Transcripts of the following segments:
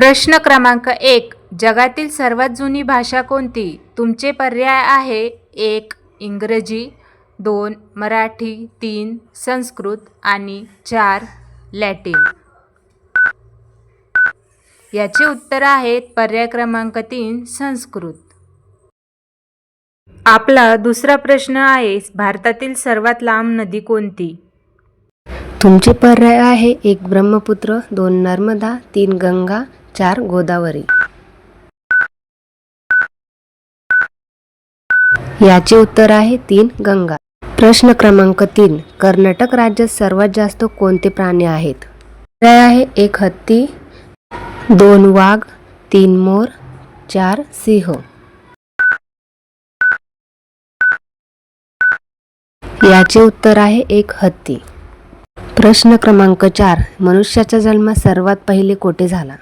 प्रश्न क्रमांक एक. जगातील सर्वात जुनी भाषा कोणती? तुमचे पर्याय आहे एक इंग्रजी दोन मराठी तीन संस्कृत आणि चार लॅटिन. याचे उत्तर आहेत पर्याय क्रमांक तीन संस्कृत. आपला दुसरा प्रश्न आहे भारतातील सर्वात लांब नदी कोणती? तुमचे पर्याय आहे एक ब्रह्मपुत्र दोन नर्मदा तीन गंगा चार गोदावरी. याचे उत्तर आहे तीन गंगा. प्रश्न क्रमांक तीन. कर्नाटक राज्यात सर्वात जास्त कोणते प्राणी आहेत? पर्याय आहे एक हत्ती दोन वाघ तीन मोर चार सिंह. याचे उत्तर आहे एक हत्ती. प्रश्न क्रमांक चार. मनुष्याचा जन्म सर्वात पहिले कोठे झाला?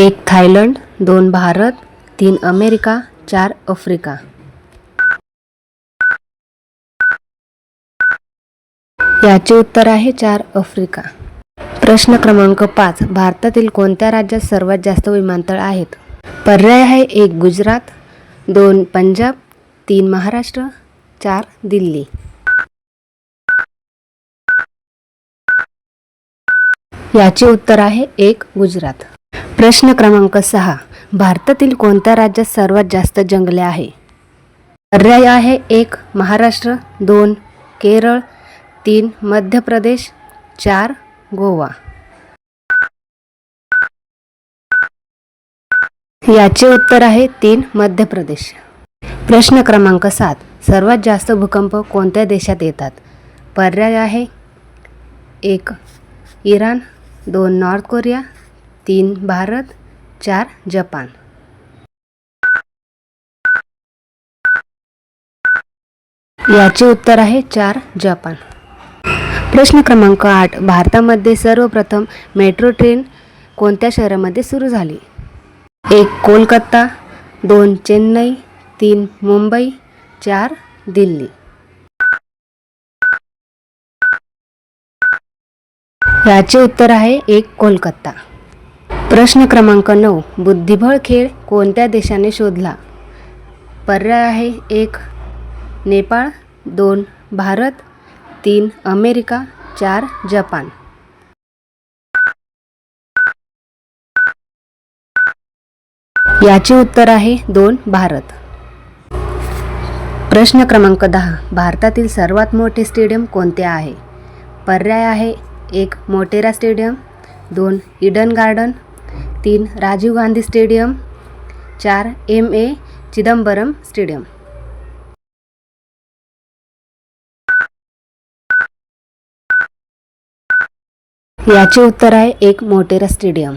एक थायलंड दोन भारत तीन अमेरिका चार आफ्रिका. याचे उत्तर आहे चार आफ्रिका. प्रश्न क्रमांक पाच. भारतातील कोणत्या राज्यात सर्वात जास्त विमानतळ आहेत? पर्याय आहे एक गुजरात दोन पंजाब तीन महाराष्ट्र चार दिल्ली. याचे उत्तर आहे एक गुजरात. प्रश्न क्रमांक सहा. भारतातील कोणत्या राज्यात सर्वात जास्त जंगले आहे? पर्याय आहे एक महाराष्ट्र दोन केरळ तीन मध्य प्रदेश चार गोवा. याचे उत्तर आहे तीन मध्य प्रदेश प्रश्न क्रमांक सात. सर्वात जास्त भूकंप कोणत्या देशात येतात? पर्याय आहे एक इराण दोन नॉर्थ कोरिया तीन भारत चार जपान. याचे उत्तर आहे चार जपान. प्रश्न क्रमांक आठ. भारतामध्ये सर्वप्रथम मेट्रो ट्रेन कोणत्या शहरामध्ये सुरू झाली? एक कोलकाता दोन चेन्नई तीन मुंबई चार दिल्ली. याचे उत्तर आहे एक कोलकाता. प्रश्न क्रमांक नऊ. बुद्धिबळ खेळ कोणत्या देशाने शोधला? पर्याय आहे एक नेपाळ दोन भारत तीन अमेरिका चार जपान. याचे उत्तर आहे दोन भारत. प्रश्न क्रमांक दहा. भारतातील सर्वात मोठे स्टेडियम कोणते आहे? पर्याय आहे एक मोटेरा स्टेडियम दोन इडन गार्डन तीन राजीव गांधी स्टेडियम चार एम ए चिदंबरम स्टेडियम. याचे उत्तर आहे एक मोटेरा स्टेडियम.